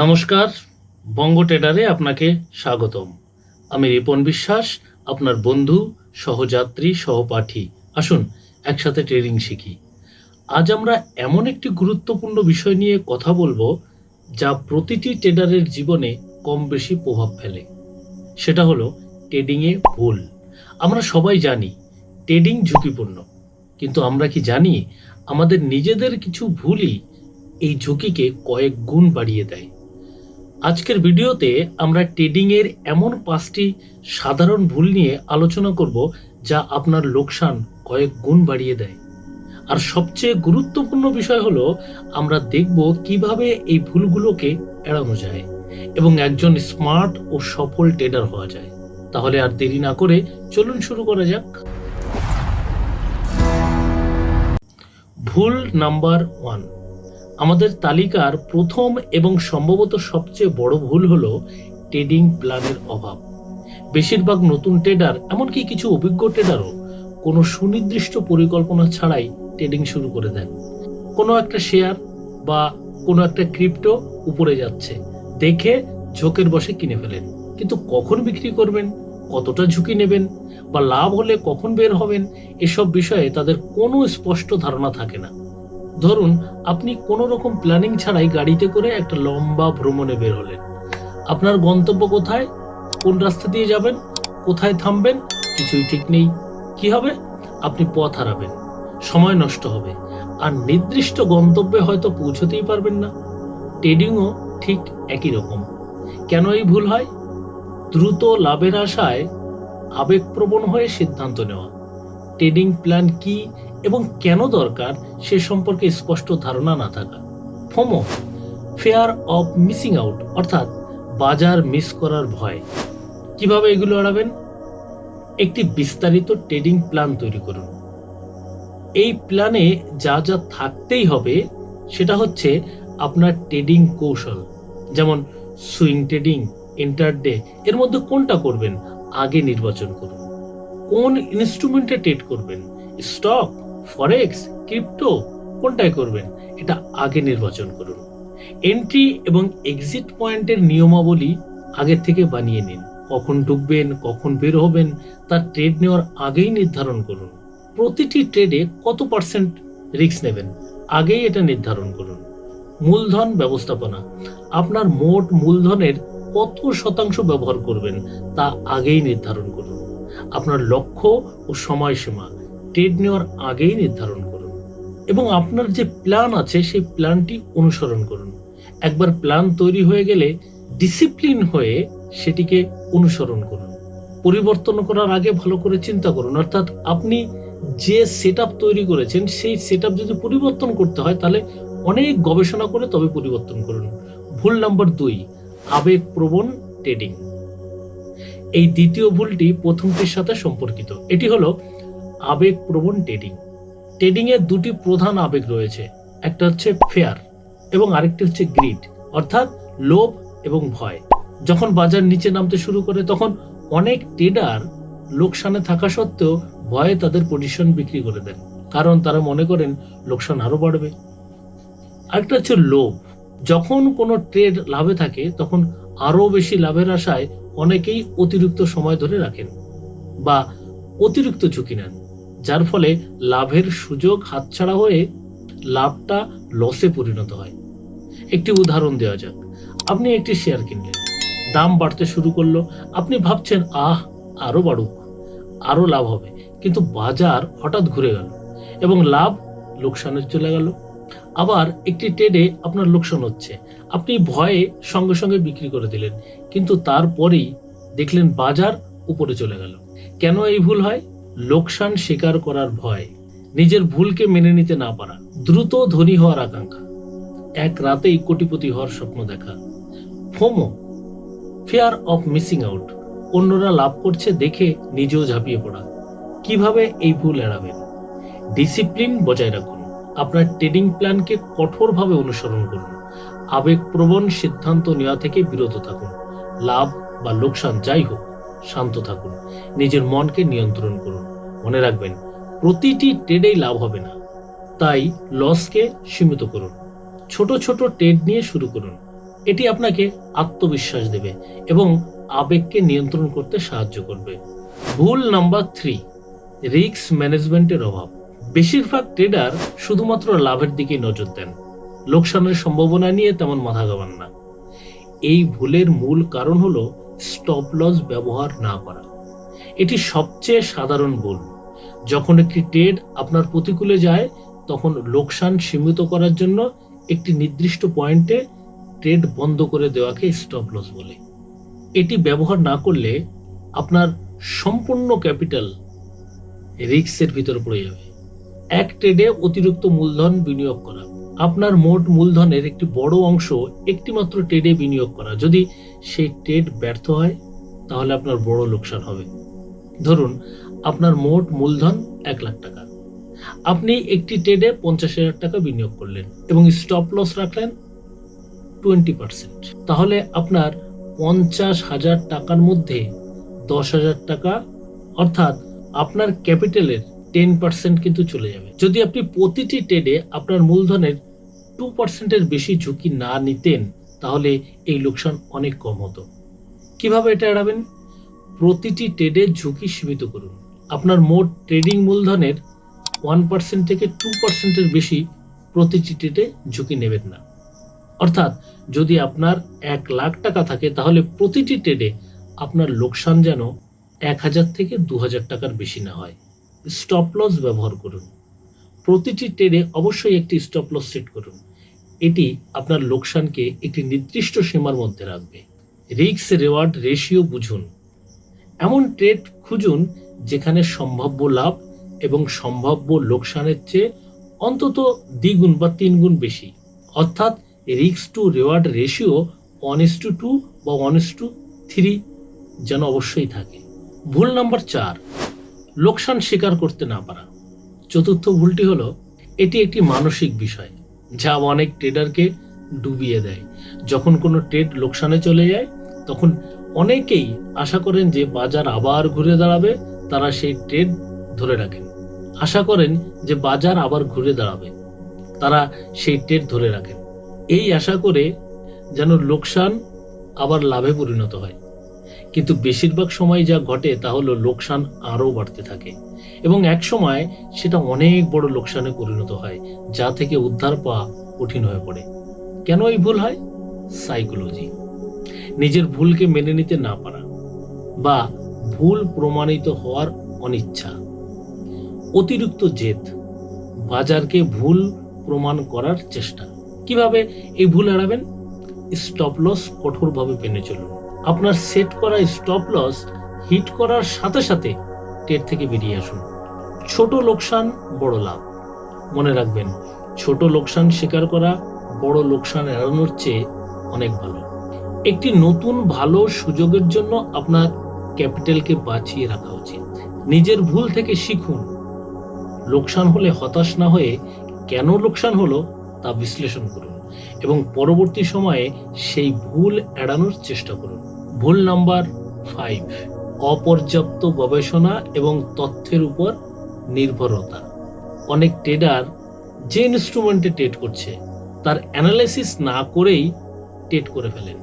নমস্কার, বঙ্গ ট্রেডারে আপনাকে স্বাগতম। আমি রিপন বিশ্বাস, আপনার বন্ধু, সহযাত্রী, সহপাঠী। আসুন, একসাথে ট্রেডিং শিখি। আজ আমরা এমন একটি গুরুত্বপূর্ণ বিষয় নিয়ে কথা বলব, যা প্রতিটি ট্রেডারের জীবনে কম বেশি প্রভাব ফেলে। সেটা হলো ট্রেডিংয়ে ভুল। আমরা সবাই জানি, ট্রেডিং ঝুঁকিপূর্ণ। কিন্তু আমরা কি জানি, আমাদের নিজেদের কিছু ভুলই এই ঝুঁকিকে কয়েক গুণ বাড়িয়ে দেয়। আজকের ভিডিওতে আমরা ট্রেডিংয়ের এমন পাঁচটি সাধারণ ভুল নিয়ে আলোচনা করব যা আপনার লোকসান কয়েক গুণ বাড়িয়ে দেয়। আর সবচেয়ে গুরুত্বপূর্ণ বিষয় হলো, আমরা দেখব কীভাবে এই ভুলগুলোকে এড়ানো যায় এবং একজন স্মার্ট ও সফল ট্রেডার হওয়া যায়। তাহলে আর দেরি না করে চলুন শুরু করা যাক। ভুল নাম্বার ওয়ান। আমাদের তালিকার প্রথম এবং সম্ভবত সবচেয়ে বড় ভুল হল ট্রেডিং প্ল্যানের অভাব। বেশিরভাগ নতুন ট্রেডার, এমনকি কিছু অভিজ্ঞ ট্রেডারও কোনো সুনির্দিষ্ট পরিকল্পনা ছাড়াই ট্রেডিং শুরু করে দেন। কোনো একটা শেয়ার বা কোনো একটা ক্রিপ্টো উপরে যাচ্ছে, দেখে ঝোঁকের বসে কিনে ফেলেন। কিন্তু কখন বিক্রি করবেন, কতটা ঝুঁকি নেবেন বা লাভ হলে কখন বের হবেন, এসব বিষয়ে তাদের কোনো স্পষ্ট ধারণা থাকে না। ধরুন, আপনি কোনো রকম প্ল্যানিং ছাড়াই গাড়িতে করে একটা লম্বা ভ্রমণে বের হলেন। আপনার গন্তব্য কোথায়? কোন রাস্তা দিয়ে যাবেন? কোথায় থামবেন? কিছুই ঠিক নেই। কি হবে? আপনি পথ হারাবেন। সময় নষ্ট হবে। আর নির্দিষ্ট গন্তব্যে হয়তো পৌঁছতেই পারবেন না। ট্রেডিংও ঠিক একই রকম। কেন এই ভুল হয়? দ্রুত লাভের আশায় আবেগপ্রবণ হয়ে সিদ্ধান্ত নেওয়া। ট্রেডিং প্ল্যান কি এবং কেন দরকার সে সম্পর্কে স্পষ্ট ধারণা না থাকা? FOMO, fear of missing out, অর্থাৎ বাজার মিস করার ভয়। কীভাবে এগুলো এড়াবেন? একটি বিস্তারিত ট্রেডিং প্ল্যান তৈরি করুন। এই প্ল্যানে যা যা থাকতেই হবে সেটা হচ্ছে আপনার ট্রেডিং কৌশল, যেমন সুইং ট্রেডিং, ইন্টারডে, এর মধ্যে কোনটা করবেন আগে নির্বাচন করুন। কোন ইনস্ট্রুমেন্টে ট্রেড করবেন? স্টক ফরেক্স ক্রিপ্টো কোনটায় করবেন? এটা আগে নির্বাচন করুন। এন্ট্রি এবং এক্সিট পয়েন্টের নিয়মাবলী আগের থেকে বানিয়ে নিন। কখন ঢুকবেন, কখন বের হবেন, তার ট্রেড নেওয়ার আগেই নির্ধারণ করুন। প্রতিটি ট্রেডে কত পার্সেন্ট রিস্ক নেবেন? আগেই এটা নির্ধারণ করুন। মূলধন ব্যবস্থাপনা। আপনার মোট মূলধনের কত শতাংশ ব্যবহার করবেন, তা আগেই নির্ধারণ করুন। আপনার লক্ষ্য ও সময়সীমা ট্রেড নেওয়ার আগেই নির্ধারণ করুন এবং আপনার যে প্ল্যান আছে সেই প্ল্যানটি অনুসরণ করুন। একবার প্ল্যান তৈরি হয়ে গেলে ডিসিপ্লিন হয়ে সেটিকে অনুসরণ করুন। পরিবর্তন করার আগে ভালো করে চিন্তা করুন। অর্থাৎ আপনি যে সেট তৈরি করেছেন সেই সেট যদি পরিবর্তন করতে হয় তাহলে অনেক গবেষণা করে তবে পরিবর্তন করুন। ভুল নাম্বার দুই, আবেগপ্রবণ ট্রেডিং এই দ্বিতীয় ভুলটি প্রথমটির সাথে সম্পর্কিত। এটি হলো আবেগপ্রবণ ট্রেডিং এর দুটি প্রধান আবেগ রয়েছে, একটা হচ্ছে ফেয়ার এবং আরেকটি হচ্ছে গ্রিড অর্থাৎ লোভ এবং ভয়। যখন বাজার নিচে নামতে শুরু করে, তখন অনেক ট্রেডার লোকসানে থাকা সত্ত্বেও ভয়ে তাদের পজিশন বিক্রি করে দেন, কারণ তারা মনে করেন লোকসান আরও বাড়বে। আরেকটা হচ্ছে লোভ। যখন কোনো ট্রেড লাভে থাকে, তখন আরও বেশি লাভের আশায় অনেকেই অতিরিক্ত সময় ধরে রাখেন বা অতিরিক্ত ঝুঁকি নেন, যার ফলে লাভের সুযোগ হাতছাড়া হয়ে লাভটা লসে পরিণত হয়। একটি উদাহরণ দেওয়া যাক। আপনি একটি শেয়ার কিনলেন, দাম বাড়তে শুরু করল, আপনি ভাবছেন, আহ, আরও বাড়ুক, আরও লাভ হবে। কিন্তু বাজার হঠাৎ ঘুরে গেল এবং লাভ লোকসানের চলে গেল। আবার একটি ট্রেডে আপনার লোকসান হচ্ছে। আপনি ভয়ে সঙ্গে সঙ্গে বিক্রি করে দিলেন, কিন্তু তারপরেই দেখলেন বাজার উপরে চলে গেল। কেন এই ভুল হয়? লোকসান স্বীকার করার ভয়। নিজের ভুলকে মেনে নিতে না পারা। দ্রুত ধনী হওয়ার আকাঙ্ক্ষা। এক রাতেই কোটিপতি হওয়ার স্বপ্ন দেখা। FOMO fear of missing out অন্যরা লাভ করছে দেখে নিজেও ঝাঁপিয়ে পড়া। কীভাবে এই ভুল এড়াবেন? ডিসিপ্লিন বজায় রাখুন। আপনার ট্রেডিং প্ল্যানকে কঠোরভাবে অনুসরণ করুন। আবেগপ্রবণ সিদ্ধান্ত নেওয়া থেকে বিরত থাকুন। লাভ বা লোকসান যাই হোক, শান্ত থাকুন। নিজের মনকে নিয়ন্ত্রণ করুন। মনে রাখবেন, প্রতিটি ট্রেডেই লাভ হবে না। তাই লসকে সীমিত করুন। ছোট ছোট ট্রেড নিয়ে শুরু করুন। এটি আপনাকে আত্মবিশ্বাস দেবে এবং আবেগকে নিয়ন্ত্রণ করতে সাহায্য করবে। ভুল নাম্বার থ্রি, রিস্ক ম্যানেজমেন্টের অভাব। বেশিরভাগ ট্রেডার শুধুমাত্র লাভের দিকে নজর দেন। লোকসানের সম্ভাবনা নিয়ে তেমন মাথা ঘামান না। এই ভুলের মূল কারণ হলো স্টপ লস ব্যবহার না করা। এটি সবচেয়ে সাধারণ ভুল। যখন একটি ট্রেড আপনার প্রতিকূলে যায়, তখন লোকসান সীমিত করার জন্য একটি নির্দিষ্ট পয়েন্টে ট্রেড বন্ধ করে দেওয়াকে স্টপ লস বলে। এটি ব্যবহার না করলে আপনার সম্পূর্ণ ক্যাপিটাল রিস্কের ভিতর পড়ে যাবে। এক ট্রেডে অতিরিক্ত মূলধন বিনিয়োগ করা। আপনার মোট মূলধনের একটি বড় অংশ একটিমাত্র ট্রেডে বিনিয়োগ করা। যদি সেই ট্রেড ব্যর্থ হয়, তাহলে আপনার বড় লোকসান হবে। ধরুন, আপনার মোট মূলধন এক লাখ টাকা। আপনি একটি ট্রেডে পঞ্চাশ হাজার টাকা বিনিয়োগ করলেন এবং স্টপ লস রাখলেন টোয়েন্টি পার্সেন্ট তাহলে আপনার পঞ্চাশ হাজার টাকার মধ্যে দশ হাজার টাকা, অর্থাৎ আপনার ক্যাপিটালের টেন পার্সেন্ট কিন্তু চলে যাবে। যদি আপনি প্রতিটি ট্রেডে আপনার মূলধনের টু পার্সেন্টের বেশি ঝুঁকি না নিতেন, তাহলে এই লোকসান অনেক কম হতো। কীভাবে এটা এড়াবেন? প্রতিটি ট্রেডে ঝুঁকি সীমিত করুন। আপনার মোট ট্রেডিং মূলধনের ওয়ান পার্সেন্ট থেকে টু পার্সেন্টের বেশি প্রতিটি ট্রেডে ঝুঁকি নেবেন না। অর্থাৎ যদি আপনার এক লাখ টাকা থাকে, তাহলে প্রতিটি ট্রেডে আপনার লোকসান যেন এক হাজার থেকে দু হাজার টাকার বেশি না হয়। স্টপ লস ব্যবহার করুন। প্রতিটি ট্রেডে অবশ্যই একটি স্টপ লস সেট করুন। এটি আপনার লোকসানকে একটি নির্দিষ্ট সীমার মধ্যে রাখবে। রিস্ক রেওয়ার্ড রেশিও বুঝুন। এমন ট্রেড খুঁজুন যেখানে সম্ভাব্য লাভ এবং সম্ভাব্য লোকসানের চেয়ে অন্তত দ্বিগুণ বা তিন গুণ বেশি। অর্থাৎ risk to reward ratio one is to two two one is to three যেন অবশ্যই থাকে। ভুল নাম্বার চার। লোকসান স্বীকার করতে না পারা। চতুর্থ ভুলটি হলো, এটি একটি মানসিক বিষয়, যা অনেক ট্রেডারকে ডুবিয়ে দেয়। যখন কোনো ট্রেড লোকসানে চলে যায়, তখন অনেকেই আশা করেন যে বাজার আবার ঘুরে দাঁড়াবে, তারা সেই ট্রেড ধরে রাখেন। আশা করেন যে বাজার আবার ঘুরে দাঁড়াবে, তারা সেই ট্রেড ধরে রাখেন। এই আশা করে যেন লোকসান আবার লাভে পরিণত হয়। কিন্তু বেশিরভাগ সময় যা ঘটে তা হলো লোকসান আরও বাড়তে থাকে। এবং এক সময় সেটা অনেক বড় লোকসানে পরিণত হয়, যা থেকে উদ্ধার পাওয়া কঠিন হয়ে পড়ে। কেন এই ভুল হয়? সাইকোলজি। নিজের ভুলকে মেনে নিতে না পারা বা ভুল প্রমাণিত হওয়ার অনিচ্ছা। অতিরিক্ত জেদ। বাজারকে ভুল প্রমাণ করার চেষ্টা। কীভাবে এই ভুল এড়াবেন? স্টপ লস কঠোরভাবে মেনে চলুন। আপনার সেট করা স্টপ লস হিট করার সাথে সাথে টের থেকে বেরিয়ে আসুন। ছোট লোকসান, বড় লাভ। মনে রাখবেন, ছোট লোকসান স্বীকার করা, বড় লোকসান এড়ানোর চেয়ে অনেক ভালো। একটি নতুন ভালো সুযোগের জন্য আপনার ক্যাপিটালকে বাঁচিয়ে রাখা উচিত। নিজের ভুল থেকে শিখুন। লোকসান হলে হতাশ না হয়ে কেন লোকসান হলো তা বিশ্লেষণ করুন এবং পরবর্তী সময়ে সেই ভুল এড়ানোর চেষ্টা করুন। ভুল নাম্বার ফাইভ অপর্যাপ্ত গবেষণা এবং তথ্যের উপর নির্ভরতা। অনেক ট্রেডার যে ইনস্ট্রুমেন্টে ট্রেড করছে, তার অ্যানালাইসিস না করেই ট্রেড করে ফেলেন।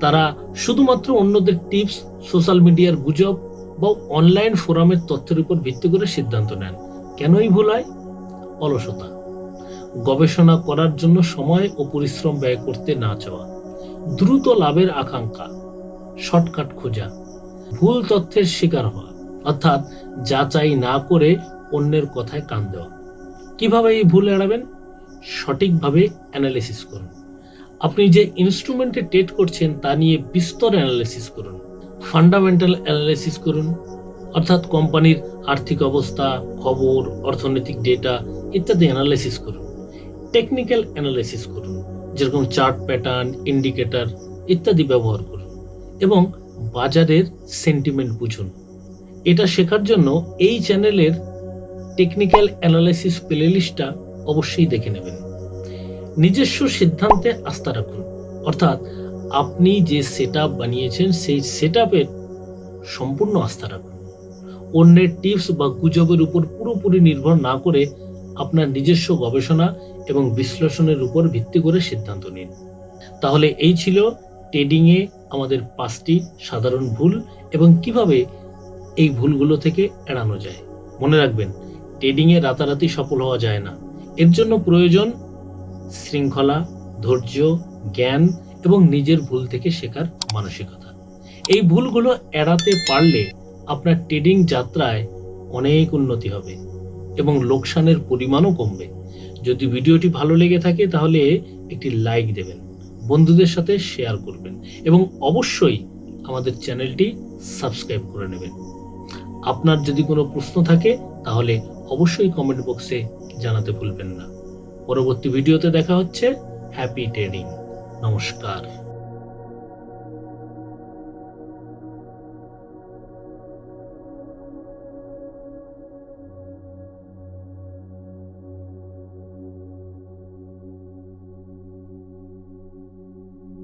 তারা শুধুমাত্র অন্যদের টিপস সোশ্যাল মিডিয়ার গুজব বা অনলাইন ফোরামের তথ্যের উপর ভিত্তি করে সিদ্ধান্ত নেন। কেনই ভুল হয়? অলসতা। গবেষণা করার জন্য সময় ও পরিশ্রম ব্যয় করতে না চাওয়া। দ্রুত লাভের আকাঙ্ক্ষা। শর্টকাট খোঁজা, ভুল তথ্যের শিকার হওয়া, অর্থাৎ যাচাই না করে অন্যের কথায় কান দেওয়া। কীভাবে এই ভুল এড়াবেন? সঠিকভাবে অ্যানালিসিস করুন। আপনি যে ইনস্ট্রুমেন্টে টেট করছেন, তা নিয়ে বিস্তর অ্যানালিসিস করুন। ফান্ডামেন্টাল অ্যানালিসিস করুন, অর্থাৎ কোম্পানির আর্থিক অবস্থা, খবর, অর্থনৈতিক ডেটা ইত্যাদি অ্যানালাইসিস করুন। টেকনিক্যাল অ্যানালাইসিস করুন, যেরকম চার্ট প্যাটার্ন ইন্ডিকেটর ইত্যাদি ব্যবহার করুন। এবং বাজারের সেন্টিমেন্ট বুঝুন। এটা শেখার জন্য এই চ্যানেলের টেকনিক্যাল অ্যানালাইসিস প্লেলিস্টটা অবশ্যই দেখে নেবেন। নিজস্ব সিদ্ধান্তে আস্থা রাখুন। অর্থাৎ আপনি যে সেট বানিয়েছেন, সেই সেট সম্পূর্ণ আস্থা রাখুন। অন্যের টিপস বা গুজবের উপর পুরোপুরি নির্ভর না করে আপনার নিজস্ব গবেষণা এবং বিশ্লেষণের উপর ভিত্তি করে সিদ্ধান্ত নিন। তাহলে এই ছিল ট্রেডিংয়ে আমাদের পাঁচটি সাধারণ ভুল এবং কীভাবে এই ভুলগুলো থেকে এড়ানো যায়। মনে রাখবেন ট্রেডিংয়ে রাতারাতি সফল হওয়া যায় না। এর জন্য প্রয়োজন শৃঙ্খলা, ধৈর্য, জ্ঞান এবং নিজের ভুল থেকে শেখার মানসিকতা। এই ভুলগুলো এড়াতে পারলে আপনার ট্রেডিং যাত্রায় অনেক উন্নতি হবে এবং লোকসানের পরিমাণও কমবে। যদি ভিডিওটি ভালো লেগে থাকে তাহলে একটি লাইক দেবেন। বন্ধুদের সাথে শেয়ার করবেন এবং অবশ্যই আমাদের চ্যানেলটি সাবস্ক্রাইব করে নেবেন। আপনার যদি কোনো প্রশ্ন থাকে, তাহলে অবশ্যই কমেন্ট বক্সে জানাতে ভুলবেন না। পরবর্তী ভিডিওতে দেখা হচ্ছে। হ্যাপি ট্রেডিং নমস্কার।